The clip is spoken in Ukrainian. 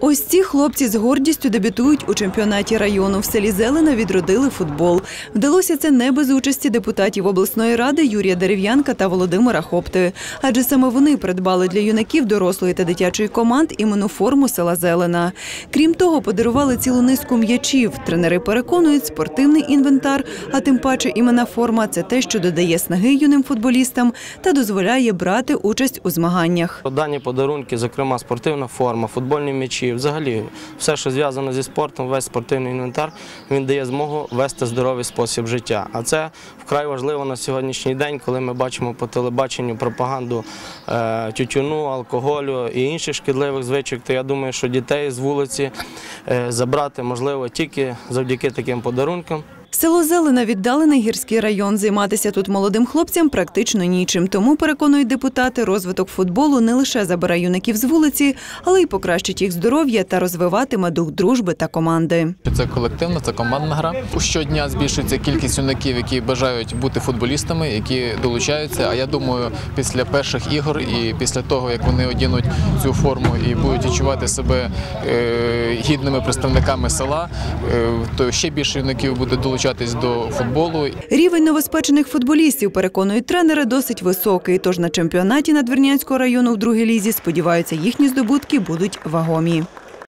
Ось ці хлопці з гордістю дебютують у чемпіонаті району. В селі Зелена відродили футбол. Вдалося це не без участі депутатів обласної ради Юрія Дерев'янка та Володимира Хопти. Адже саме вони придбали для юнаків дорослої та дитячої команд іменну форму села Зелена. Крім того, подарували цілу низку м'ячів. Тренери переконують, спортивний інвентар, а тим паче іменна форма це те, що додає снаги юним футболістам та дозволяє брати участь у змаганнях. Дані подарунки, зокрема спортивна форма, футбольні м'ячі, взагалі все, що зв'язано зі спортом, весь спортивний інвентар, він дає змогу вести здоровий спосіб життя. А це вкрай важливо на сьогоднішній день, коли ми бачимо по телебаченню пропаганду е, тютюну, алкоголю і інших шкідливих звичок. То я думаю, що дітей з вулиці е, забрати можливо тільки завдяки таким подарункам. Село Зелена віддалений гірський район. Займатися тут молодим хлопцям практично нічим. Тому переконують депутати, розвиток футболу не лише забирає юнаків з вулиці, але й покращить їх здоров'я та розвиватиме дух дружби та команди. Це колективна, це командна гра. Щодня збільшується кількість юнаків, які бажають бути футболістами, які долучаються. А я думаю, після перших ігор і після того, як вони одінуть цю форму і будуть відчувати себе е, гідними представниками села, е, то ще більше юнаків буде долучатись до футболу. Рівень новоспечених футболістів, переконують тренери, досить високий. Тож на чемпіонаті Надвірнянського району в другій лізі сподіваються, їхні здобутки будуть вагомі.